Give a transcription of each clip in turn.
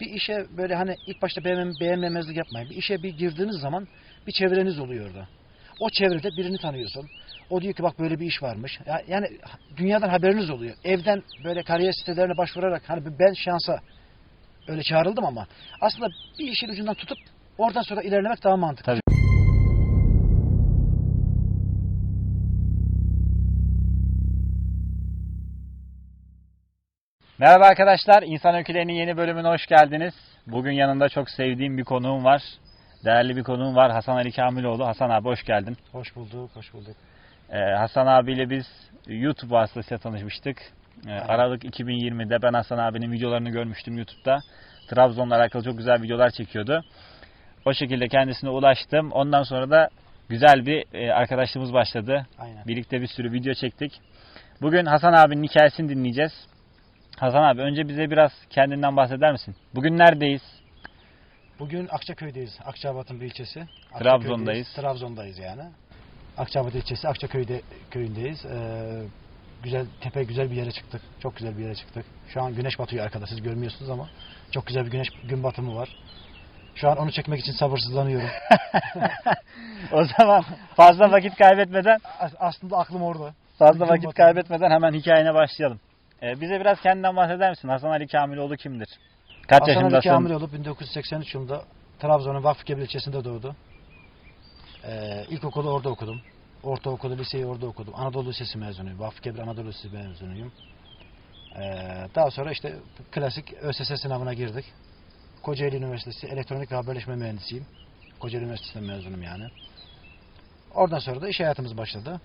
bir işe böyle hani ilk başta beğenmem, beğenmemezlik yapmayın. Bir işe bir girdiğiniz zaman bir çevreniz oluyor orada. O çevrede birini tanıyorsun. O diyor ki bak böyle bir iş varmış. Ya- Yani dünyadan haberiniz oluyor. Evden böyle kariyer sitelerine başvurarak hani ben şansa öyle çağrıldım ama aslında bir işin ucundan tutup oradan sonra ilerlemek daha mantıklı. Tabii. Merhaba arkadaşlar, İnsan Öykülerinin yeni bölümüne hoş geldiniz. Bugün yanında çok sevdiğim bir konuğum var. Değerli bir konuğum var, Hasan Ali Kamiloğlu. Hasan abi hoş geldin. Hoş bulduk, hoş bulduk. Ee, Hasan abiyle biz YouTube vasıtasıyla tanışmıştık. Ee, Aralık 2020'de ben Hasan abinin videolarını görmüştüm YouTube'da. Trabzon'la alakalı çok güzel videolar çekiyordu. O şekilde kendisine ulaştım. Ondan sonra da güzel bir e, arkadaşlığımız başladı. Aynen. Birlikte bir sürü video çektik. Bugün Hasan abinin hikayesini dinleyeceğiz. Hasan abi önce bize biraz kendinden bahseder misin? Bugün neredeyiz? Bugün Akçaköy'deyiz. Akçabat'ın bir ilçesi. Akçaköy'deyiz, Trabzon'dayız. Trabzon'dayız yani. Akçabat ilçesi Akçaköy'de köyündeyiz. Ee, güzel tepe güzel bir yere çıktık. Çok güzel bir yere çıktık. Şu an güneş batıyor arkada siz görmüyorsunuz ama çok güzel bir güneş gün batımı var. Şu an onu çekmek için sabırsızlanıyorum. o zaman fazla vakit kaybetmeden As- Aslında aklım orada. fazla Gün vakit batımı. kaybetmeden hemen hikayene başlayalım. Ee, bize biraz kendinden bahseder misin? Hasan Ali Kamiloğlu kimdir? Kaç Hasan Ali yaşındasın? Kamiloğlu 1983 yılında Trabzon'un Vakfıkebir ilçesinde doğdu. Ee, ilkokulu orada okudum. Ortaokulu, liseyi orada okudum. Anadolu Lisesi mezunuyum. Vakfıkebir Anadolu Lisesi mezunuyum. Ee, daha sonra işte klasik ÖSS sınavına girdik. Kocaeli Üniversitesi Elektronik ve Haberleşme Mühendisiyim. Kocaeli Üniversitesi'nden mezunum yani. Oradan sonra da iş hayatımız başladı.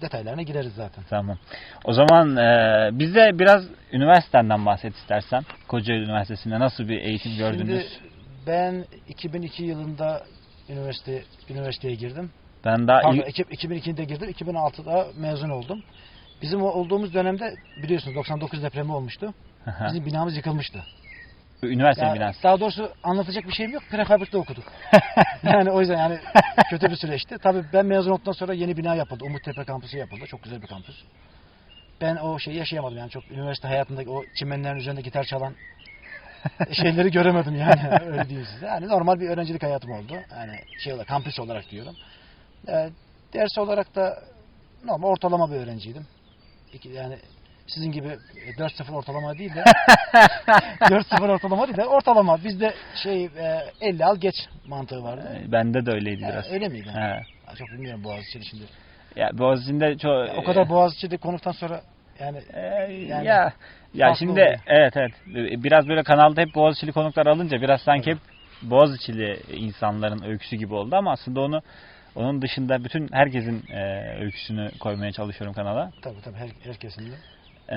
Detaylarına gireriz zaten. Tamam. O zaman e, bize biraz üniversitenden bahset istersen. Kocaeli Üniversitesi'nde nasıl bir eğitim gördünüz? Şimdi ben 2002 yılında üniversite üniversiteye girdim. ben daha Pardon, iki- 2002'de girdim. 2006'da mezun oldum. Bizim o- olduğumuz dönemde biliyorsunuz 99 depremi olmuştu. Bizim binamız yıkılmıştı. Üniversite binası. daha doğrusu anlatacak bir şeyim yok. Prefabrikte okuduk. yani o yüzden yani kötü bir süreçti. Tabii ben mezun olduktan sonra yeni bina yapıldı. Umuttepe kampüsü yapıldı. Çok güzel bir kampüs. Ben o şeyi yaşayamadım yani çok üniversite hayatındaki o çimenlerin üzerinde gitar çalan şeyleri göremedim yani öyle diyeyim size. Yani normal bir öğrencilik hayatım oldu. Yani şey olarak kampüs olarak diyorum. Ee, ders olarak da normal ortalama bir öğrenciydim. İki, yani sizin gibi e, 4-0 ortalama değil de 4-0 ortalama değil de ortalama. Bizde şey e, 50 al geç mantığı vardı. E, Bende de öyleydi Yani biraz. öyle miydi? He. Çok bilmiyorum Boğaziçi'ni şimdi. Ya Boğaziçi'nde çok O kadar Boğaziçi'de konuktan sonra yani E, Yani ya ya şimdi oluyor. evet evet biraz böyle kanalda hep Boğaziçi'li konuklar alınca biraz sanki hep Boğaziçi'li insanların öyküsü gibi oldu ama aslında onu onun dışında bütün herkesin e, öyküsünü koymaya çalışıyorum kanala. tabii tabii her, herkesin de. E,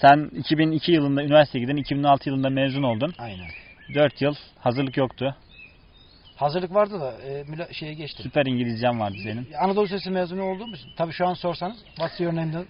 sen 2002 yılında üniversiteye gidin, 2006 yılında mezun oldun. Aynen. 4 yıl hazırlık yoktu. Hazırlık vardı da e, müla- şeye geçtim. Süper İngilizcem vardı senin. Anadolu Lisesi mezunu olduğum için tabii şu an sorsanız what's your name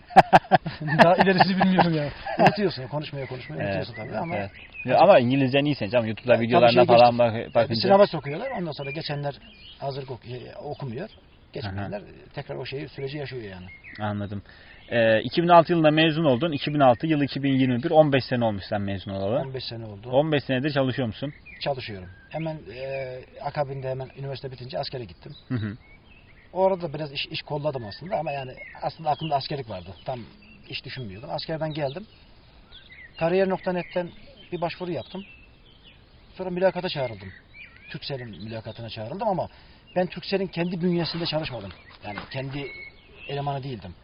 daha ilerisi bilmiyorum yani. Unutuyorsun konuşmaya konuşmaya unutuyorsun tabii ama evet. Ya ama İngilizcen iyi senin canım. YouTube'da Tabii videolarına şey falan geçtim. bak, bir bakınca. sınava sokuyorlar. Ondan sonra geçenler hazırlık ok- şey, okumuyor. Geçmeyenler tekrar o şeyi süreci yaşıyor yani. Anladım. Ee, 2006 yılında mezun oldun. 2006 yıl 2021 15 sene olmuş sen mezun olalı. 15 sene oldu. 15 senedir çalışıyor musun? Çalışıyorum. Hemen e, akabinde hemen üniversite bitince askere gittim. Hı hı. Orada biraz iş, iş kolladım aslında ama yani aslında aklımda askerlik vardı. Tam iş düşünmüyordum. Askerden geldim. Kariyer.net'ten bir başvuru yaptım. Sonra mülakata çağrıldım. Türkcell'in mülakatına çağrıldım ama ben Türkcell'in kendi bünyesinde çalışmadım. Yani kendi elemanı değildim.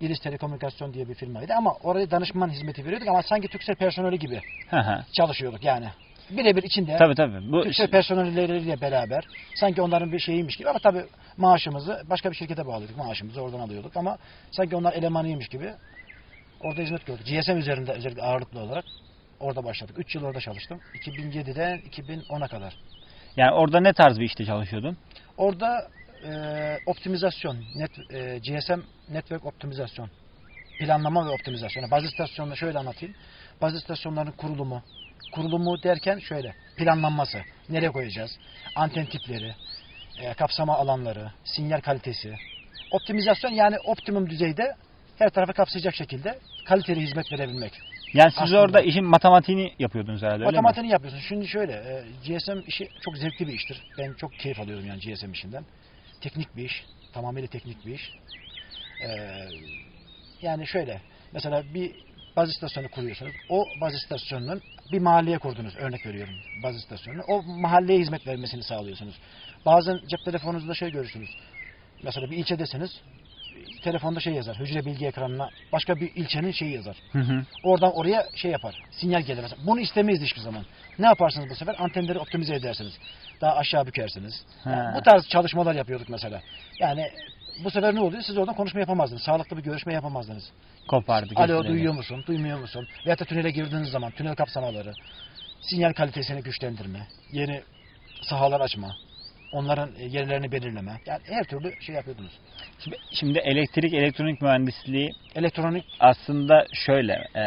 İris Telekomünikasyon diye bir firmaydı ama oraya danışman hizmeti veriyorduk ama sanki Türkcell personeli gibi çalışıyorduk yani. Birebir içinde tabii tabii. Bu Türkcell personelleriyle beraber sanki onların bir şeyiymiş gibi ama tabii maaşımızı başka bir şirkete bağlıyorduk. Maaşımızı oradan alıyorduk ama sanki onlar elemanıymış gibi orada hizmet gördük. GSM üzerinde özellikle ağırlıklı olarak orada başladık. 3 yıl orada çalıştım. 2007'den 2010'a kadar. yani orada ne tarz bir işte çalışıyordun? Orada e, optimizasyon, net, e, GSM network optimizasyon, planlama ve optimizasyon. Yani Baz istasyonunu şöyle anlatayım. Baz istasyonlarının kurulumu, kurulumu derken şöyle, planlanması, nereye koyacağız, anten tipleri, e, kapsama alanları, sinyal kalitesi. Optimizasyon yani optimum düzeyde her tarafa kapsayacak şekilde kaliteli hizmet verebilmek. Yani siz Aslında. orada işin matematiğini yapıyordunuz herhalde? Matematiğini yapıyorsun. Şimdi şöyle, e, GSM işi çok zevkli bir iştir. Ben çok keyif alıyorum yani GSM işinden. Teknik bir iş, tamamıyla teknik bir iş. E, yani şöyle, mesela bir baz istasyonu kuruyorsunuz. O baz istasyonunun bir mahalleye kurdunuz, örnek veriyorum baz istasyonunu. O mahalleye hizmet vermesini sağlıyorsunuz. Bazen cep telefonunuzda şey görürsünüz. Mesela bir ilçedesiniz, telefonda şey yazar, hücre bilgi ekranına başka bir ilçenin şeyi yazar. Hı hı. Oradan oraya şey yapar. Sinyal gelir mesela. Bunu istemeyiz hiçbir zaman. Ne yaparsınız bu sefer? Antenleri optimize edersiniz. Daha aşağı bükersiniz. Yani bu tarz çalışmalar yapıyorduk mesela. Yani bu sefer ne oluyor? Siz oradan konuşma yapamazdınız. Sağlıklı bir görüşme yapamazdınız. Kopardı. Alo kesildi. duyuyor musun? Duymuyor musun? Veyahut da tünele girdiğiniz zaman tünel kapsamaları, sinyal kalitesini güçlendirme, yeni sahalar açma, onların e, yerlerini belirleme. Yani her türlü şey yapıyordunuz. Şimdi, şimdi elektrik elektronik mühendisliği Elektronik aslında şöyle e,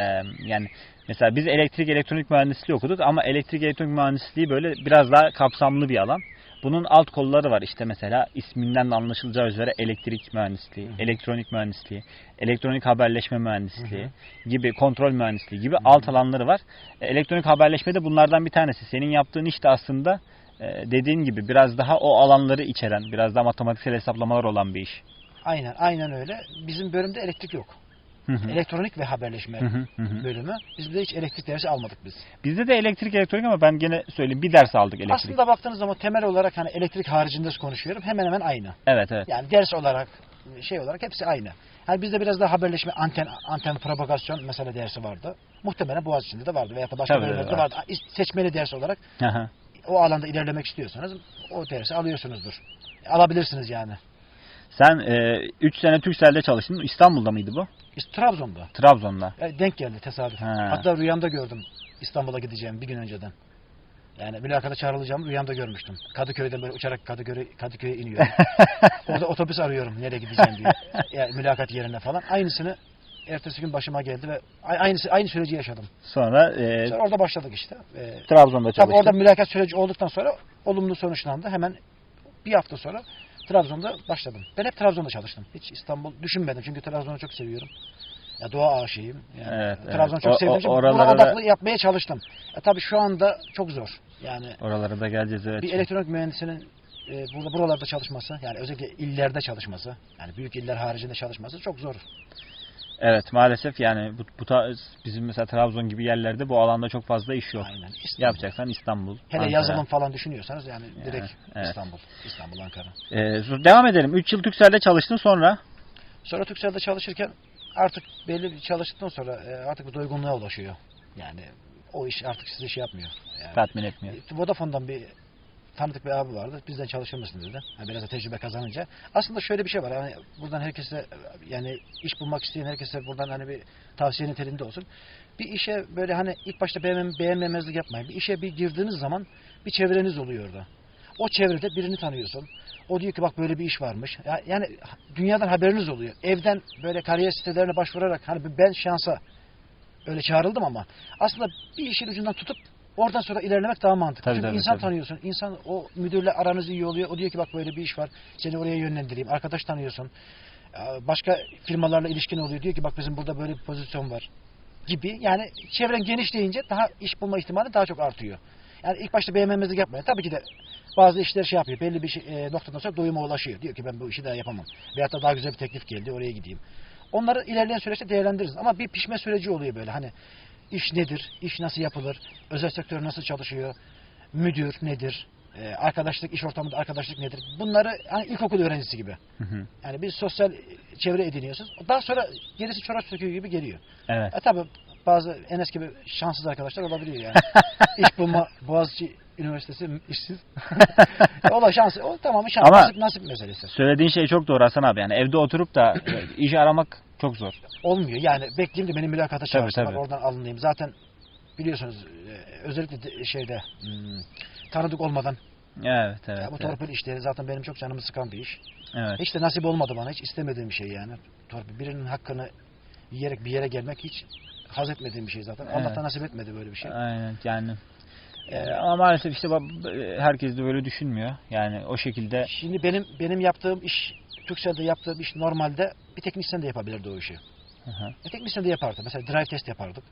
yani mesela biz elektrik elektronik mühendisliği okuduk ama elektrik elektronik mühendisliği böyle biraz daha kapsamlı bir alan. Bunun alt kolları var işte mesela isminden de anlaşılacağı üzere elektrik mühendisliği, Hı hı. elektronik mühendisliği, elektronik haberleşme mühendisliği gibi kontrol mühendisliği gibi alt alanları var. E, Elektronik haberleşme de bunlardan bir tanesi. Senin yaptığın iş de aslında dediğin gibi biraz daha o alanları içeren, biraz daha matematiksel hesaplamalar olan bir iş. aynen aynen öyle. Bizim bölümde elektrik yok. Hı hı. Elektronik ve haberleşme Hı hı, hı hı. bölümü. Biz de hiç elektrik dersi almadık biz. Bizde de elektrik elektronik ama ben gene söyleyeyim bir ders aldık elektrik. Aslında baktığınız zaman temel olarak hani elektrik haricinde konuşuyorum. Hemen hemen aynı. Evet evet. Yani ders olarak şey olarak hepsi aynı. Hani bizde biraz daha haberleşme, anten anten propagasyon mesela dersi vardı. Muhtemelen Boğaziçi'nde de vardı veya da başka bölümlerde var. vardı. Seçmeli ders olarak Aha. O alanda ilerlemek istiyorsanız o dersi alıyorsunuzdur. Alabilirsiniz yani. Sen 3 sene Türkcell'de çalıştın. İstanbul'da mıydı bu? İşte Trabzon'da. Trabzon'da. E, denk geldi tesadüf. Ha. Hatta rüyamda gördüm İstanbul'a gideceğim bir gün önceden. Yani mülakata çağrılacağımı rüyamda görmüştüm. Kadıköy'den böyle uçarak Kadıköy, Kadıköy'e iniyorum. Orada otobüs arıyorum nereye gideceğim diye. Yani mülakat yerine falan. Aynısını ertesi gün başıma geldi ve a- aynısı aynı süreci yaşadım. Sonra e, Sonra orada başladık işte. E, Trabzon'da tabii çalıştın. orada mülakat süreci olduktan sonra olumlu sonuçlandı. Hemen bir hafta sonra Trabzon'da başladım. Ben hep Trabzon'da çalıştım. Hiç İstanbul düşünmedim çünkü Trabzon'u çok seviyorum. Ya doğa aşığıyım. Yani Evet, Trabzon'u evet. çok sevdiğim için buna da- odaklı yapmaya çalıştım. Ya tabii şu anda çok zor. Yani Oralara da geleceğiz evet. bir elektronik mühendisinin e, burada buralarda çalışması, yani özellikle illerde çalışması, yani büyük iller haricinde çalışması çok zor. Evet maalesef yani bu, bu tarz bizim mesela Trabzon gibi yerlerde bu alanda çok fazla iş yok. Aynen. İstanbul. Yapacaksan İstanbul. Hele Ankara. yazılım falan düşünüyorsanız yani direkt evet. İstanbul, İstanbul, Ankara. E, so- devam edelim. 3 yıl Türkcell'de çalıştın sonra. Sonra Türkcell'de çalışırken artık belli bir çalıştıktan sonra e, artık bir doygunluğa ulaşıyor. Yani o iş artık size şey yapmıyor. Yani, Tatmin etmiyor. E, Vodafone'dan bir tanıdık bir abi vardı. Bizden çalışır mısın dedi. Yani biraz da tecrübe kazanınca. Aslında şöyle bir şey var. Yani buradan herkese yani iş bulmak isteyen herkese buradan hani bir tavsiye niteliğinde olsun. Bir işe böyle hani ilk başta beğenmem, beğenmemezlik yapmayın. Bir işe bir girdiğiniz zaman bir çevreniz oluyor orada. O çevrede birini tanıyorsun. O diyor ki bak böyle bir iş varmış. Ya- Yani dünyadan haberiniz oluyor. Evden böyle kariyer sitelerine başvurarak hani ben şansa öyle çağrıldım ama aslında bir işin ucundan tutup oradan sonra ilerlemek daha mantıklı. Tabii, Çünkü tabii, insan tabii. tanıyorsun. İnsan o müdürle aranız iyi oluyor. O diyor ki bak böyle bir iş var. Seni oraya yönlendireyim. Arkadaş tanıyorsun. Başka firmalarla ilişkin oluyor. Diyor ki bak bizim burada böyle bir pozisyon var gibi. Yani çevren genişleyince daha iş bulma ihtimali daha çok artıyor. Yani ilk başta beğenmemezlik yapmayın. Tabii ki de bazı işler şey yapıyor. Belli bir şey, e, noktadan sonra doyuma ulaşıyor. Diyor ki ben bu işi daha yapamam. Veyahut da daha güzel bir teklif geldi oraya gideyim. Onları ilerleyen süreçte değerlendiririz. Ama bir pişme süreci oluyor böyle. Hani iş nedir? İş nasıl yapılır? Özel sektör nasıl çalışıyor? Müdür nedir? Ee, arkadaşlık, iş ortamında arkadaşlık nedir? Bunları hani ilkokul öğrencisi gibi. Hı hı. Yani bir sosyal çevre ediniyorsunuz. Daha sonra gerisi çorap söküğü gibi geliyor. Evet. E tabi bazı Enes gibi şanssız arkadaşlar olabiliyor yani. İş bulma Boğaziçi Üniversitesi işsiz. o da şans. O tamamen şans. Ama- nasip, nasip meselesi. Söylediğin şey çok doğru Hasan abi. Yani evde oturup da iş aramak çok zor. Olmuyor. Yani bekleyeyim de beni mülakata çağırsınlar. tabii. Oradan alınayım. Zaten biliyorsunuz e, özellikle de- şeyde hmm, tanıdık olmadan Evet evet. ya bu evet. torpil işleri zaten benim çok canımı sıkan bir iş. evet. Hiç de nasip olmadı bana. Hiç istemediğim bir şey yani. Torpil birinin hakkını yiyerek bir yere gelmek hiç haz etmediğim bir şey zaten. Evet. da nasip etmedi böyle bir şey. Aynen yani. E, Yani- ama maalesef işte e, herkes de böyle düşünmüyor. Yani o şekilde Şimdi benim benim yaptığım iş, Türkcell'de yaptığım iş normalde bir teknisyen de yapabilirdi o işi. Hı hı. Bir teknisyen de yapardı. Mesela drive test yapardık.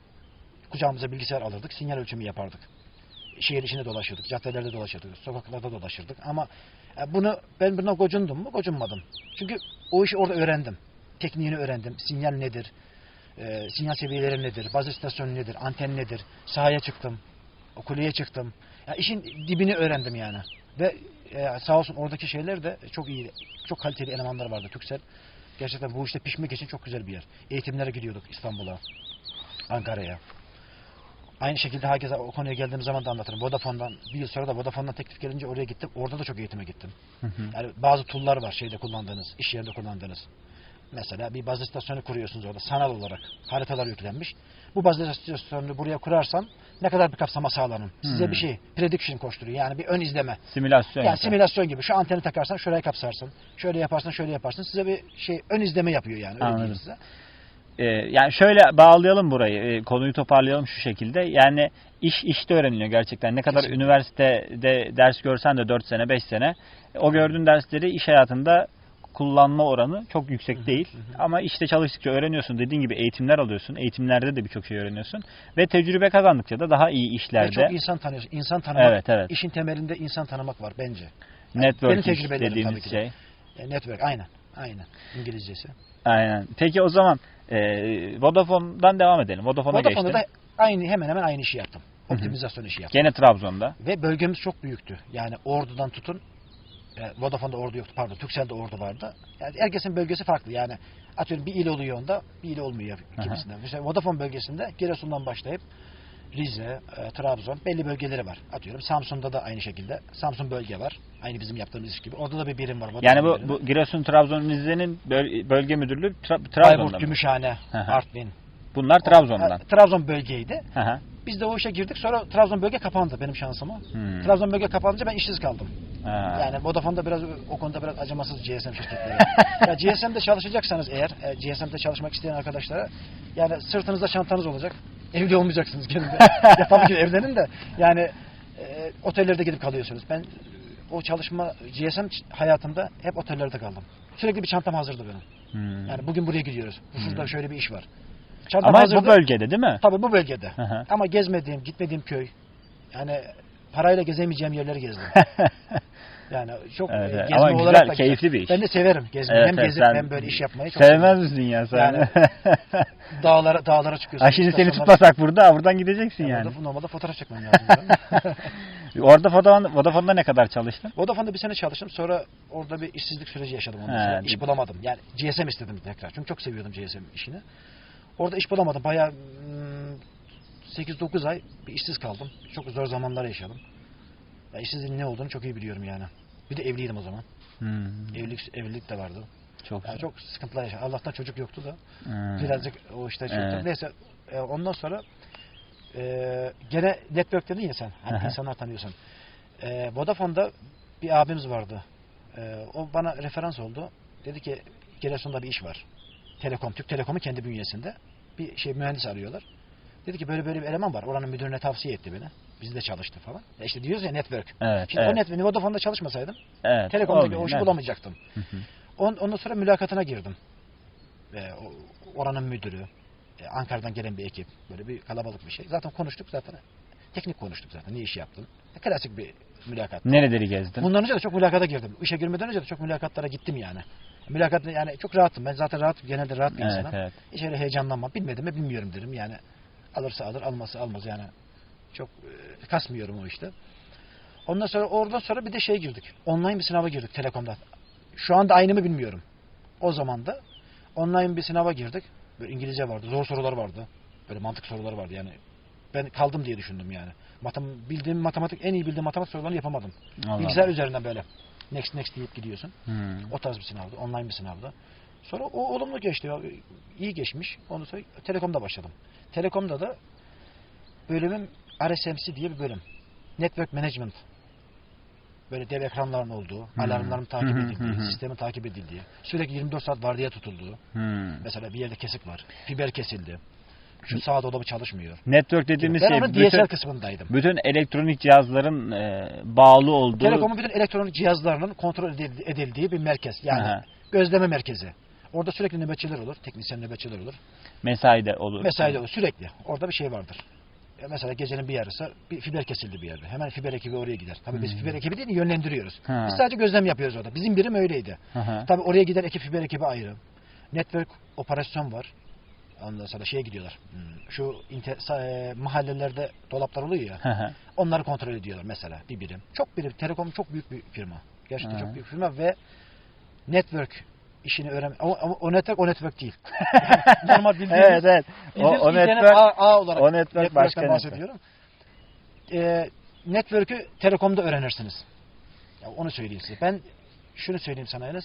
kucağımıza bilgisayar alırdık, sinyal ölçümü yapardık. Şehir içinde dolaşırdık, caddelerde dolaşırdık, sokaklarda dolaşırdık. Ama e, bunu ben buna gocundum mu? Gocunmadım. Çünkü o işi orada öğrendim. Tekniğini öğrendim. Sinyal nedir? E, sinyal seviyeleri nedir? Baz istasyonu nedir? Anten nedir? Sahaya çıktım. Kuleye çıktım. Ya işin dibini öğrendim yani. Ve e, sağ olsun oradaki şeyler de çok iyi. Çok kaliteli elemanlar vardı. Türksel gerçekten bu işte pişmek için çok güzel bir yer. Eğitimlere gidiyorduk İstanbul'a, Ankara'ya. Aynı şekilde herkese o konuya geldiğim zaman da anlatırım. Vodafone'dan bir yıl sonra da Vodafone'dan teklif gelince oraya gittim. Orada da çok eğitime gittim. Hı hı. Yani bazı tool'lar var şeyde kullandığınız, iş yerinde kullandığınız. Mesela bir baz istasyonu kuruyorsunuz orada sanal olarak. Haritalar yüklenmiş. Bu baz istasyonunu buraya kurarsam ne kadar bir kapsama sağlanın. Size Hmm. bir şey, prediction koşturuyor. Yani bir ön izleme. Simülasyon. Yani simülasyon gibi. Şu anteni takarsan şuraya kapsarsın. Şöyle yaparsan şöyle yaparsın. Size bir şey ön izleme yapıyor yani. Öyle Anladım. size. Ee, yani şöyle bağlayalım burayı, e, konuyu toparlayalım şu şekilde. Yani iş işte öğreniliyor gerçekten. Ne kadar Kesinlikle. üniversitede ders görsen de 4 sene, 5 sene o gördüğün dersleri iş hayatında kullanma oranı çok yüksek değil. Ama işte çalıştıkça öğreniyorsun. Dediğin gibi eğitimler alıyorsun. Eğitimlerde de birçok şey öğreniyorsun. Ve tecrübe kazandıkça da daha iyi Ve işlerde çok insan tanıyorsun. İnsan tanımak. Evet, evet. İşin temelinde insan tanımak var bence. network benim iş tecrübelerim tabii dediğimiz ki de. şey. E, network aynen. Aynen. İngilizcesi. Aynen. Peki o zaman e, Vodafone'dan devam edelim. Vodafone'a Vodafone'da geçtim. da aynı hemen hemen aynı işi yaptım. Optimizasyon işi yaptım. Gene Trabzon'da. Ve bölgemiz çok büyüktü. Yani Ordu'dan tutun e, Vodafone'da Ordu yoktu pardon. Turkcell'de Ordu vardı. Yani herkesin bölgesi farklı. Yani atıyorum bir il oluyor onda, bir il olmuyor kimisinde. Mesela Vodafone bölgesinde Giresun'dan başlayıp Rize, e, Trabzon belli bölgeleri var. Atıyorum Samsun'da da aynı şekilde. Samsun bölge var. Aynı bizim yaptığımız iş gibi. Orada da bir birim var. Vodafone Yani bu, bu Giresun, Trabzon, Rize'nin böl- bölge müdürlüğü Tra- Trabzon'da Bayburt, mı? Gümüşhane. Artvin. Bunlar Trabzon'dan. E, Trabzon bölgeydi. Hı hı. Biz de o işe girdik. Sonra Trabzon bölge kapandı benim şansıma. Hmm. Trabzon bölge kapanınca ben işsiz kaldım. Ha. Yani Vodafone'da biraz o konuda biraz acımasız GSM şirketleri. ya GSM'de çalışacaksanız eğer, e, GSM'de çalışmak isteyen arkadaşlara yani sırtınızda çantanız olacak. Evli olmayacaksınız kendinde. ya tabii ki evlenin de yani e, otellerde gidip kalıyorsunuz. Ben o çalışma GSM hayatımda hep otellerde kaldım. Sürekli bir çantam hazırdı benim. Hmm. Yani bugün buraya gidiyoruz. Şurada Hmm. şöyle bir iş var. Çantam Ama hazırdı. bu bölgede değil mi? Tabii bu bölgede. Hı hı. Ama gezmediğim, gitmediğim köy. Yani parayla gezemeyeceğim yerleri gezdim. Yani çok Evet, e, evet. gezme Ama olarak güzel, da keyifli bir iş. Ben de severim gezmeyi. Evet, hem evet, gezip hem böyle iş yapmayı çok Sevmez severim. misin ya sen? Yani Dağlara dağlara çıkıyorsun. ha şimdi seni tutmasak burada, buradan gideceksin Yani yani. Orada, normalde fotoğraf çekmem lazım. Orada Vodafone, Vodafone'da ne kadar çalıştın? Vodafone'da bir sene çalıştım. Sonra orada bir işsizlik süreci yaşadım. Ondan sonra. İş bulamadım. Yani GSM istedim tekrar. Çünkü çok seviyordum GSM işini. Orada iş bulamadım. Bayağı mm, 8-9 ay bir işsiz kaldım. Çok zor zamanlar yaşadım. Ya işsizliğin ne olduğunu çok iyi biliyorum yani. Bir de evliydim o zaman. Hmm. Evlilik evlilik de vardı. Çok Yani çok sıkıntılar yaşadım. Allah'tan çocuk yoktu da. Hmm. Birazcık o işte şey Evet. Neyse e, ondan sonra e, gene network dedin ya sen. Hani Aha. insanlar tanıyorsun. E, Vodafone'da bir abimiz vardı. E, o bana referans oldu. Dedi ki Giresun'da bir iş var. Telekom, Türk Telekom'un kendi bünyesinde. Bir şey mühendis arıyorlar. Dedi ki böyle böyle bir eleman var. Oranın müdürüne tavsiye etti beni. Bizde de çalıştı falan. Ya işte diyoruz ya network. Evet, Şimdi o evet, network, Vodafone'da çalışmasaydım evet. Telekom'daki o işi evet. bulamayacaktım. Hı hı. On, ondan sonra mülakatına girdim. O- oranın müdürü, e, Ankara'dan gelen bir ekip, böyle bir kalabalık bir şey. Zaten konuştuk zaten. Teknik konuştuk zaten. Ne iş yaptın? E, Klasik bir mülakat. Nereleri gezdin? Bundan önce de çok mülakata girdim. İşe girmeden önce de çok mülakatlara gittim yani. Mülakat yani çok rahatım. Ben zaten rahat, genelde rahat bir Evet, insanım. evet. Hiç öyle heyecanlanmam. Bilmedim mi bilmiyorum derim yani. Alırsa alır, almazsa almaz yani. Çok e, kasmıyorum o işte. Ondan sonra oradan sonra bir de şey girdik. Online bir sınava girdik Telekom'da. Şu anda aynı mı bilmiyorum. O zaman da online bir sınava girdik. Böyle İngilizce vardı, zor sorular vardı. Böyle mantık soruları vardı yani. Ben kaldım diye düşündüm yani. Matem bildiğim matematik, en iyi bildiğim matematik sorularını yapamadım. Allah Bilgisayar Allah. üzerinden böyle next next deyip gidiyorsun. Hmm. O tarz bir sınavdı. Online bir sınavdı. Sonra o olumlu geçti. ya, iyi geçmiş. Ondan sonra Telekom'da başladım. Telekom'da da bölümüm RSMC diye bir bölüm. Network Management. Böyle dev ekranların olduğu, Hmm. alarmların takip hı, edildiği, hı hı. sistemin takip edildiği, sürekli 24 saat vardiya tutulduğu. Hmm. Mesela bir yerde kesik var. Fiber kesildi. Şu sağ dolabı çalışmıyor. Network dediğimiz ben şey onun bütün, DSL kısmındaydım. bütün elektronik cihazların e, bağlı olduğu Telekom'un bütün elektronik cihazlarının kontrol edil- edildiği bir merkez. Yani Aha. gözleme merkezi. Orada sürekli nöbetçiler olur, teknisyen nöbetçiler olur. mesaide olur. Mesaide olur sürekli. Orada bir şey vardır. E, mesela gecenin bir yarısı bir fiber kesildi bir yerde. Hemen fiber ekibi oraya gider. Tabii biz Hmm. fiber ekibi değil de yönlendiriyoruz. Ha. Biz sadece gözlem yapıyoruz orada. Bizim birim öyleydi. Hı. Tabii oraya giden ekip fiber ekibi ayrı. Network operasyon var. Ondan sonra şeye gidiyorlar. Hmm, Şu inter, e, mahallelerde dolaplar oluyor ya. Onları kontrol ediyorlar mesela bir birim. Çok birim. Telekom çok büyük bir firma. Gerçekten Hı. çok büyük firma ve network işini öğren ama o network o network değil. Normal bildiğimiz, Evet evet. O, o network, ağ, ağ olarak o network başka network. bahsediyorum. Ee, network'ü telekomda öğrenirsiniz. Ya onu söyleyeyim size. Ben şunu söyleyeyim sana Enes.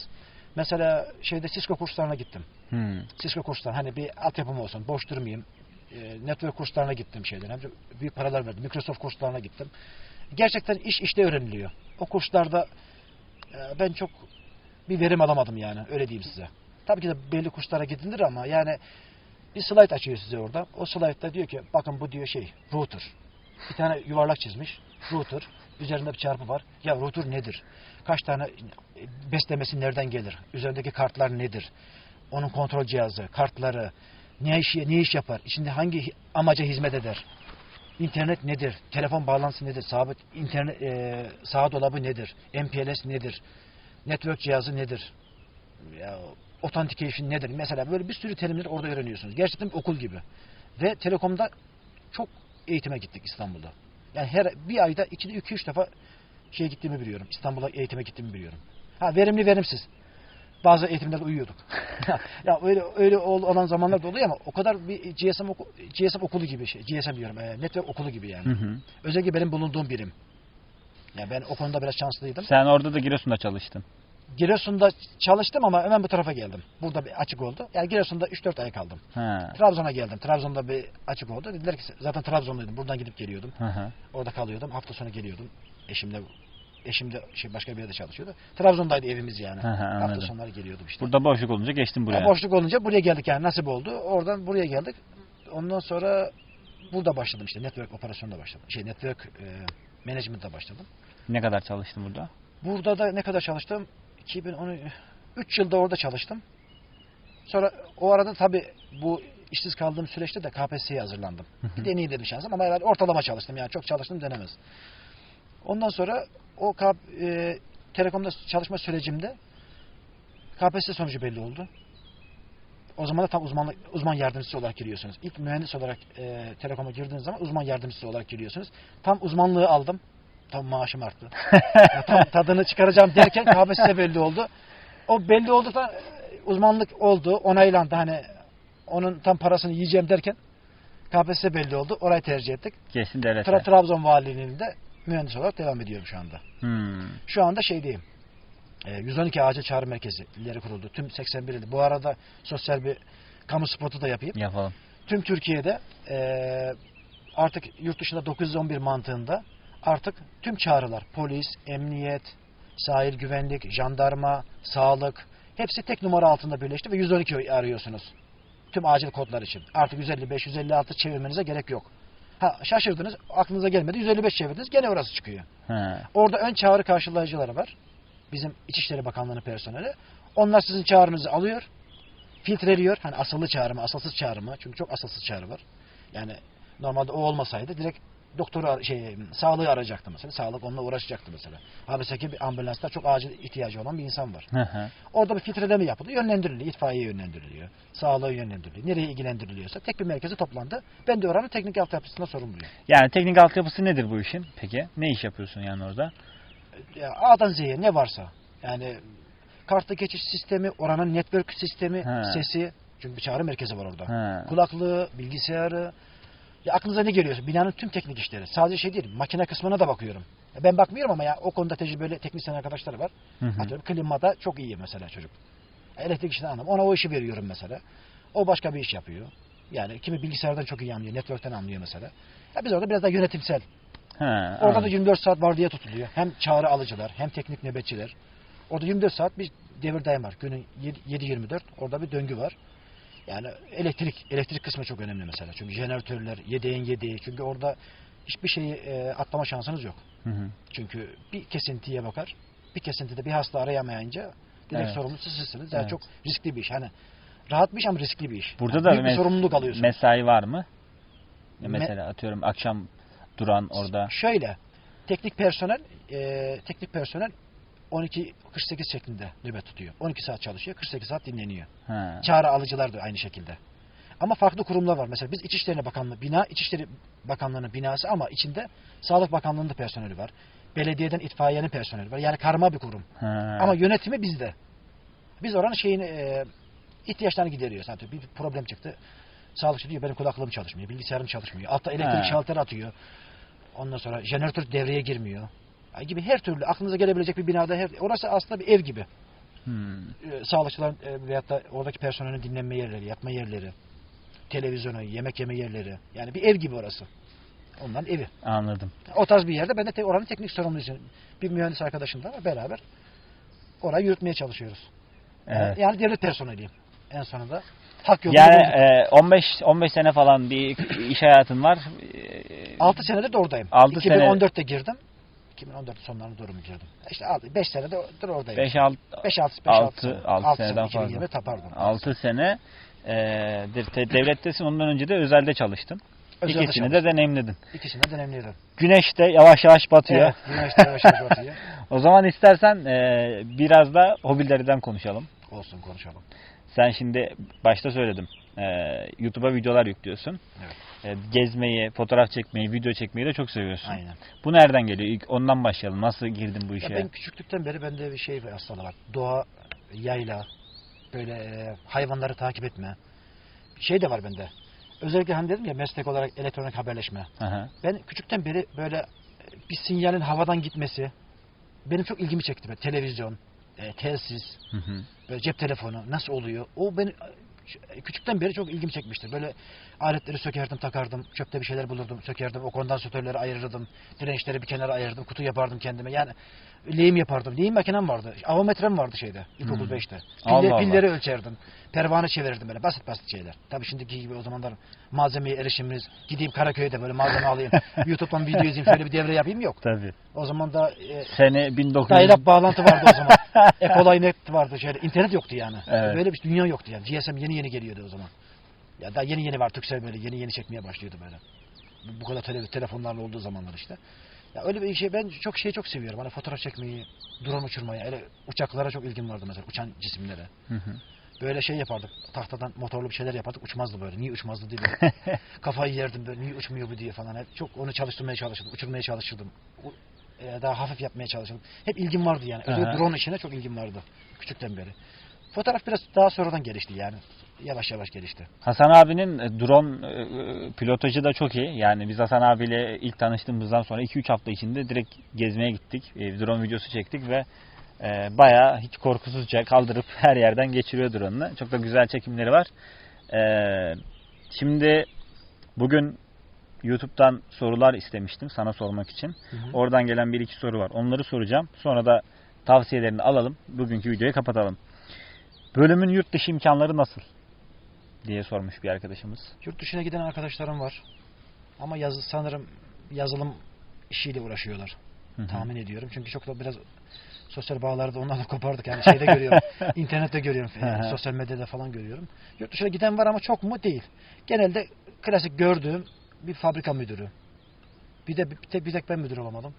Mesela şeyde Cisco kurslarına gittim. Hmm. Cisco kurslar hani bir altyapım olsun boş durmayayım. E, network kurslarına gittim şeyden. Hem de büyük paralar verdim. Microsoft kurslarına gittim. Gerçekten iş işte öğreniliyor. O kurslarda e, ben çok bir verim alamadım yani öyle diyeyim size. Tabii ki de belli kurslara gidilir ama yani bir slide açıyor size orada. O slide'da diyor ki bakın bu diyor şey router. Bir tane yuvarlak çizmiş. Router. Üzerinde bir çarpı var. Ya router nedir? Kaç tane beslemesi nereden gelir? Üzerindeki kartlar nedir? Onun kontrol cihazı, kartları, ne iş, ne iş yapar? İçinde hangi amaca hizmet eder? İnternet nedir? Telefon bağlantısı nedir? Sabit internet e, sağ dolabı nedir? MPLS nedir? Network cihazı nedir? Ya, authentication nedir? Mesela böyle bir sürü terimleri orada öğreniyorsunuz. Gerçekten okul gibi. Ve Telekom'da çok eğitime gittik İstanbul'da. Yani her bir ayda iki, iki üç defa şeye gittiğimi biliyorum. İstanbul'a eğitime gittiğimi biliyorum. Ha verimli verimsiz. Bazı eğitimlerde uyuyorduk. ya öyle öyle ol- olan zamanlar da oluyor ama o kadar bir GSM, oku, GSM okulu gibi şey. GSM diyorum. E, network okulu gibi yani. Hı hı. Özellikle benim bulunduğum birim. Ya ben o konuda biraz şanslıydım. Sen orada da Giresun'da çalıştın. Giresun'da çalıştım ama hemen bu tarafa geldim. Burada bir açık oldu. Yani Giresun'da 3-4 ay kaldım. Ha. Trabzon'a geldim. Trabzon'da bir açık oldu. Dediler ki zaten Trabzonluydum. Buradan gidip geliyordum. Hı hı. Orada kalıyordum. Hafta sonu geliyordum. Eşimle eşim de şey başka bir yerde çalışıyordu. Trabzon'daydı evimiz yani. Hı hı, Hafta anladım. sonları geliyordum işte. Burada boşluk olunca geçtin buraya. Ya boşluk olunca buraya geldik yani nasip oldu. Oradan buraya geldik. Ondan sonra burada başladım işte network operasyonda başladım. Şey network e, management'ta başladım. Ne kadar çalıştın burada? Burada da ne kadar çalıştım? 2010 3 yılda orada çalıştım. Sonra o arada tabi bu işsiz kaldığım süreçte de KPSS'ye hazırlandım. Bir deneyeyim dedim şansım ama herhalde ortalama çalıştım yani çok çalıştım denemez. Ondan sonra o K, e, Telekom'da çalışma sürecimde KPSS sonucu belli oldu. O zaman da tam uzmanlık, uzman yardımcısı olarak giriyorsunuz. İlk mühendis olarak e, Telekom'a girdiğiniz zaman uzman yardımcısı olarak giriyorsunuz. Tam uzmanlığı aldım. Tam maaşım arttı. Ya tam tadını çıkaracağım derken KPSS belli oldu. O belli olduktan e, uzmanlık oldu, onaylandı. Hani onun tam parasını yiyeceğim derken KPSS belli oldu. Orayı tercih ettik. Geçtin devlete. Tra Trabzon Valiliğinde mühendis olarak devam ediyorum şu anda. Hmm. Şu anda şeydeyim. E, 112 acil çağrı merkezleri kuruldu. Tüm 81 ilde. Bu arada sosyal bir kamu spotu da yapayım. Yapalım. Tüm Türkiye'de e, artık yurt dışında 911 mantığında artık tüm çağrılar, polis, emniyet, sahil güvenlik, jandarma, sağlık hepsi tek numara altında birleşti ve 112 arıyorsunuz. Tüm acil kodlar için. Artık 155, 156 çevirmenize gerek yok. Ha şaşırdınız, aklınıza gelmedi. 155 çevirdiniz, gene orası çıkıyor. Ha. Orada ön çağrı karşılayıcıları var. Bizim İçişleri Bakanlığı'nın personeli. Onlar sizin çağrınızı alıyor. Filtreliyor. Hani asıllı çağrı mı, asılsız çağrı mı? Çünkü çok asılsız çağrı var. Yani normalde o olmasaydı direkt doktoru şey sağlığı arayacaktı mesela. Sağlık onunla uğraşacaktı mesela. Halbuki bir ambulansta çok acil ihtiyacı olan bir insan var. Hı hı. Orada bir filtreleme yapılıyor, yönlendiriliyor. İtfaiye yönlendiriliyor. Sağlığı yönlendiriliyor. Nereye ilgilendiriliyorsa tek bir merkeze toplandı. Ben de oranın teknik altyapısında sorumluyum. Yani teknik altyapısı nedir bu işin peki? Ne iş yapıyorsun yani orada? ya A'dan Z'ye ne varsa yani kartlı geçiş sistemi, oranın network sistemi, He. sesi çünkü bir çağrı merkezi var orada. Ha. Kulaklığı, bilgisayarı ya aklınıza ne geliyorsa binanın tüm teknik işleri. Sadece şey değil, makine kısmına da bakıyorum. Ya Ben bakmıyorum ama ya o konuda tecrübeli teknisyen arkadaşlar var. Hı hı. Atıyorum klimada çok iyi mesela çocuk. Elektrik işini anlam. Ona o işi veriyorum mesela. O başka bir iş yapıyor. Yani kimi bilgisayardan çok iyi anlıyor, network'ten anlıyor mesela. Ya biz orada biraz daha yönetimsel Ha, Orada da anladım. 24 saat vardiya tutuluyor. Hem çağrı alıcılar hem teknik nöbetçiler. Orada 24 saat bir devir daim var. Günün 7-24 orada bir döngü var. Yani elektrik elektrik kısmı çok önemli mesela. Çünkü jeneratörler, yedeğin yedeği. Çünkü orada hiçbir şeyi e, atlama şansınız yok. Hı hı. Çünkü bir kesintiye bakar. Bir kesintide bir hasta arayamayınca direkt Evet. sorumlusu sizsiniz. Yani Evet. çok riskli bir iş. Hani rahat bir iş ama riskli bir iş. Burada Yani da büyük bir sorumluluk alıyorsunuz. mesai var mı? Ya Me- Mesela atıyorum akşam duran orada. Şöyle, teknik personel, e, teknik personel 12-48 şeklinde nöbet tutuyor. 12 saat çalışıyor, 48 saat dinleniyor. Ha. Çağrı alıcılar da aynı şekilde. Ama farklı kurumlar var. Mesela biz İçişleri Bakanlığı bina, İçişleri Bakanlığı'nın binası ama içinde Sağlık Bakanlığı'nın da personeli var. Belediyeden itfaiyenin personeli var. Yani karma bir kurum. Ha. Ama yönetimi bizde. Biz oranın şeyini e, ihtiyaçlarını gideriyoruz. Yani bir problem çıktı. Sağlıkçı diyor benim kulaklığım çalışmıyor, bilgisayarım çalışmıyor. Altta elektrik He. şalter atıyor. Ondan sonra jeneratör devreye girmiyor. Gibi her türlü aklınıza gelebilecek bir binada her, orası aslında bir ev gibi. Hmm. E, sağlıkçıların e, veyahut da oradaki personelin dinlenme yerleri, yatma yerleri, televizyonu, yemek yeme yerleri. Yani bir ev gibi orası. Onların evi. Anladım. O tarz bir yerde ben de te- oranın teknik sorumlusuyum. Bir mühendis arkadaşımla beraber orayı yürütmeye çalışıyoruz. Evet. Yani devlet personeliyim en sonunda. Hak yolunda Yani e, 15 15 sene falan bir iş hayatın var. E, 6 senedir de oradayım. Altı sene- 2014'te girdim. 2014 sonlarına doğru mu girdim? İşte 5 senedir oradayım. 5 6 5 6 5 altı- altı seneden fazla. 2020 pardon. 6 sene e, de- devlettesin. Ondan önce de özelde çalıştın. Özelde İkisini de deneyimledin. İkisini de deneyimledim. Güneş de yavaş yavaş batıyor. Evet, güneşte yavaş yavaş batıyor. O zaman istersen e, biraz da hobilerden konuşalım. Olsun konuşalım. Sen şimdi başta söyledim. E, YouTube'a videolar yüklüyorsun. Evet. E, gezmeyi, fotoğraf çekmeyi, video çekmeyi de çok seviyorsun. Aynen. Bu nereden geliyor? İlk ondan başlayalım. Nasıl girdin bu işe? Ya ben küçüklükten beri bende bir şey hastalığı var. Doğa, yayla, böyle e, hayvanları takip etme. Şey de var bende. Özellikle hani dedim ya meslek olarak elektronik haberleşme. Aha. Ben küçükten beri böyle e, bir sinyalin havadan gitmesi benim çok ilgimi çekti. Böyle televizyon, e, telsiz, Hı hı. böyle cep telefonu nasıl oluyor? O beni küçükten beri çok ilgimi çekmiştir. Böyle aletleri sökerdim, takardım. Çöpte bir şeyler bulurdum, sökerdim. O kondansatörleri ayırırdım. Dirençleri bir kenara ayırırdım. Kutu yapardım kendime. Yani lehim yapardım. Lehim makinem vardı. Avometrem vardı şeyde. İlkokul Hmm. 5'te. Allah Pilleri, Allah. pilleri ölçerdim. Pervane çevirirdim böyle. Basit basit şeyler. Tabii şimdiki gibi o zamanlar malzemeye erişimimiz. Gideyim Karaköy'de böyle malzeme alayım. YouTube'dan video izleyeyim. Şöyle bir devre yapayım. Yok. Tabii. O zaman da e, Sene 1900 Dial-up bağlantı vardı o zaman. Ekolay net vardı. Şöyle, internet yoktu yani. Evet. Böyle bir dünya yoktu yani. GSM yeni yeni geliyordu o zaman. Ya daha yeni yeni var. Türkcell böyle yeni yeni çekmeye başlıyordu böyle. Bu- Bu kadar tele, telefonlarla olduğu zamanlar işte. Ya öyle bir şey ben çok şeyi çok seviyorum. Hani fotoğraf çekmeyi, drone uçurmayı, öyle uçaklara çok ilgim vardı mesela uçan cisimlere. Hı hı. Böyle şey yapardık. Tahtadan motorlu bir şeyler yapardık. Uçmazdı böyle. Niye uçmazdı diye böyle kafayı yerdim böyle. Niye uçmuyor bu diye falan. Hep çok onu çalıştırmaya çalışırdım. Uçurmaya çalışırdım. U- e, daha hafif yapmaya çalışırdım. Hep ilgim vardı yani. Özellikle Aha. drone işine çok ilgim vardı. Küçükten beri. Fotoğraf biraz daha sonradan gelişti yani. Yavaş yavaş gelişti. Hasan abinin e, drone e, e, pilotajı da çok iyi. Yani biz Hasan abiyle ilk tanıştığımızdan sonra 2-3 hafta içinde direkt gezmeye gittik. E, drone videosu çektik ve e, bayağı hiç korkusuzca kaldırıp her yerden geçiriyor drone'unu. Çok da güzel çekimleri var. E, şimdi bugün YouTube'dan sorular istemiştim sana sormak için. Oradan gelen bir iki soru var. Onları soracağım. Sonra da tavsiyelerini alalım. Bugünkü videoyu kapatalım. Bölümün yurt dışı imkanları nasıl? diye sormuş bir arkadaşımız. Yurt dışına giden arkadaşlarım var. Ama yazı, sanırım yazılım işiyle uğraşıyorlar. Hı hı. Tahmin ediyorum. Çünkü çok da biraz sosyal bağlarda onlarla kopardık. Yani şeyde görüyorum. internette görüyorum. Hı. sosyal medyada falan görüyorum. Yurt dışına giden var ama çok mu? Değil. Genelde klasik gördüğüm bir fabrika müdürü. Bir de bir tek, bir tek ben müdür olamadım.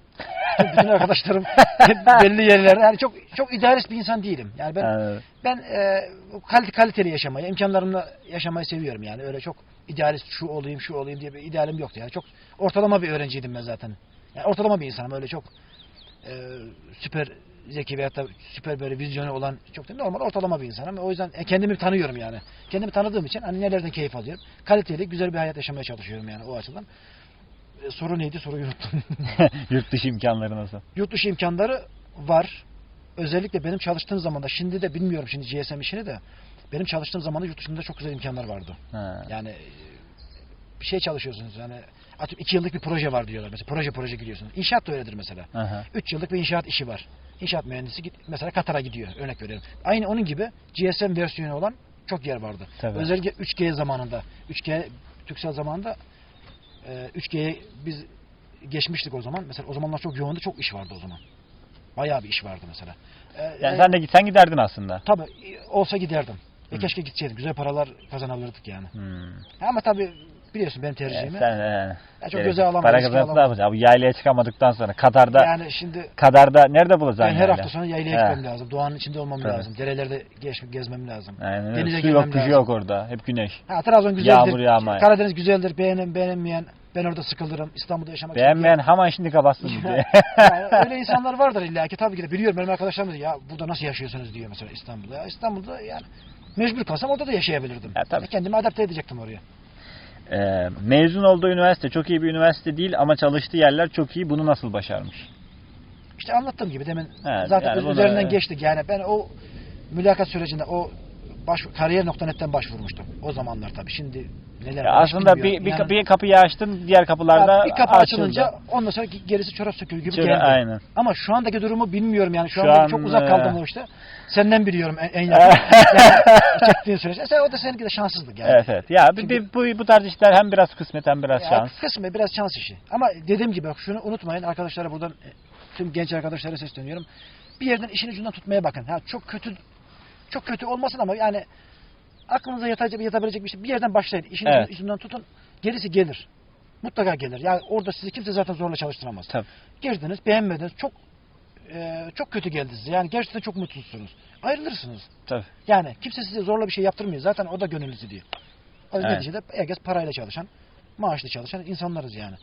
Bütün- arkadaşlarım belli yerlerde. Yani çok çok idealist bir insan değilim. Yani ben ben e, kalite, kaliteli yaşamayı, imkanlarımla yaşamayı seviyorum yani. Öyle çok idealist şu olayım, şu olayım diye bir idealim yoktu yani. Çok ortalama bir öğrenciydim ben zaten. Yani ortalama bir insanım. Öyle çok e, süper zeki veyahut da süper böyle vizyonu olan çok değil. Normal ortalama bir insanım. O yüzden e, kendimi tanıyorum yani. Kendimi tanıdığım için hani nelerden keyif alıyorum. Kaliteli, güzel bir hayat yaşamaya çalışıyorum yani o açıdan. E, soru neydi? Soruyu unuttum. yurt dışı imkanları nasıl? Yurt dışı imkanları var. Özellikle benim çalıştığım zamanda, şimdi de bilmiyorum şimdi GSM işini de, benim çalıştığım zamanda yurt dışında çok güzel imkanlar vardı. Ha. Yani bir şey çalışıyorsunuz yani atıyorum iki yıllık bir proje var diyorlar mesela proje proje gidiyorsunuz. İnşaat da öyledir mesela. Aha. Üç yıllık bir inşaat işi var. İnşaat mühendisi git, mesela Katar'a gidiyor örnek veriyorum. Aynı onun gibi GSM versiyonu olan çok yer vardı. Tabii. Özellikle 3G zamanında 3G Türksel zamanında e, 3G'ye biz geçmiştik o zaman. Mesela o zamanlar çok yoğundu. Çok iş vardı o zaman. Bayağı bir iş vardı mesela. E, Yani e, sen de gitsen giderdin aslında. Tabii e, olsa giderdim. Ve Hı. keşke gitseydim. Güzel paralar kazanabilirdik yani. Hmm. Ama tabii Biliyorsun benim E, tercihimi. sen, e, Ya çok gerek göze alamam. Para kazanıp ne yapacaksın? Bu yaylaya çıkamadıktan sonra Katar'da Yani şimdi Kadar'da nerede ben bulacaksın her yayla? hafta sonu yaylaya He. gitmem lazım. Doğanın içinde olmam Tabii. lazım. Derelerde geç, gezmem lazım. Aynen öyle. Denize Su yok, lazım. yok orada. Hep güneş. Ha, Trabzon güzeldir. Yağmur yağmaya. Karadeniz güzeldir. Beğenen beğenmeyen ben orada sıkılırım. İstanbul'da yaşamak Beğenmeyen hemen şimdi kapatsın diye. yani öyle insanlar vardır illa ki tabii ki de biliyorum benim arkadaşlarım da ya burada nasıl yaşıyorsunuz diyor mesela İstanbul'da. Ya İstanbul'da yani mecbur kalsam orada da yaşayabilirdim. Ya tabii. E, Kendimi adapte edecektim oraya. Ee, mezun olduğu üniversite çok iyi bir üniversite değil ama çalıştığı yerler çok iyi. Bunu nasıl başarmış? İşte anlattığım gibi demin Evet, zaten yani üzerinden geçtik. Yani ben o mülakat sürecinde o baş, kariyer.net'ten başvurmuştum. O zamanlar tabii. Şimdi neler var aslında bir, bir, Yani- bir kapıyı açtın, diğer kapılarda Ya bir kapı açıldı. açılınca ondan sonra gerisi çorap söküğü gibi Şöyle, geldi. aynen. Ama şu andaki durumu bilmiyorum yani. Şu, Şu anda an, çok uzak e, kaldım o işte. Senden biliyorum en, en yakın. yani, çektiğin süreçte. Sen, o da seninki de şanssızlık yani. Evet evet. Ya Çünkü- bir- bu, bu tarz işler hem biraz kısmet hem biraz Ya, şans. Kısmen biraz şans işi. Ama dediğim gibi bak şunu unutmayın arkadaşlara buradan e, tüm genç arkadaşlara sesleniyorum. Bir yerden işin ucundan tutmaya bakın. Ha çok kötü çok kötü olmasın ama yani aklınıza yatacak, yatabilecek bir şey. Bir yerden başlayın. İşin Evet. ucundan tutun. Gerisi gelir. Mutlaka gelir. Yani orada sizi kimse zaten zorla çalıştıramaz. Tabii. Girdiniz, beğenmediniz. Çok e, çok kötü geldi size. Yani gerçekten çok mutsuzsunuz. Ayrılırsınız. Tabii. Yani kimse size zorla bir şey yaptırmıyor. Zaten o da gönüllüsü diyor. O Evet. neticede herkes parayla çalışan, maaşlı çalışan insanlarız yani.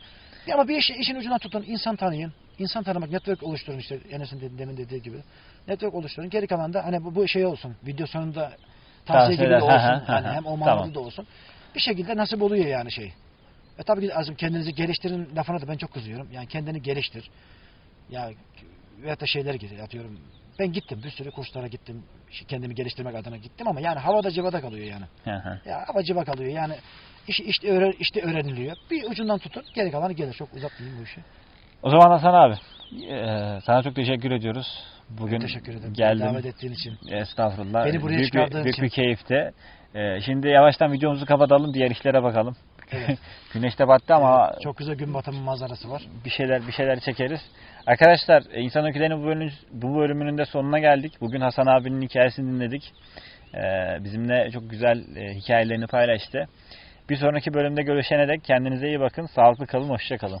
Ya ama bir işi, işin ucundan tutun, insan tanıyın. İnsan tanımak, network oluşturun işte Enes'in demin dediği gibi. Network oluşturun. Geri kalan da hani bu, bu şey olsun. Video sonunda tavsiye gibi de olsun. hı hani hı. hem o manada Tamam. da olsun. Bir şekilde nasip oluyor yani şey. E tabii ki azım kendinizi geliştirin lafına da ben çok kızıyorum. Yani kendini geliştir. Ya veyahut da şeyler gibi atıyorum. Ben gittim bir sürü kurslara gittim. Kendimi geliştirmek adına gittim ama yani havada cıvada kalıyor yani. Hı hı. Ya hava cıva kalıyor yani. İş, işte, öğren, işte öğreniliyor. Bir ucundan tutun geri kalanı gelir. Çok uzatmayayım bu işi. O zaman Hasan abi e, sana çok teşekkür ediyoruz. Bugün Teşekkür ederim. geldin. Davet ettiğin için. Estağfurullah. Beni buraya büyük çıkardığın büyük için. bir keyifti. E, şimdi yavaştan videomuzu kapatalım. Diğer işlere bakalım. Evet. Güneş de battı ama Evet, çok güzel gün batımı manzarası var. bir şeyler bir şeyler çekeriz. Arkadaşlar e, İnsan Öykülerinin bu, bölümün, bu bölümünün de sonuna geldik. Bugün Hasan abinin hikayesini dinledik. Ee, bizimle çok güzel e, hikayelerini paylaştı. Bir sonraki bölümde görüşene dek kendinize iyi bakın. Sağlıklı kalın. Hoşça kalın.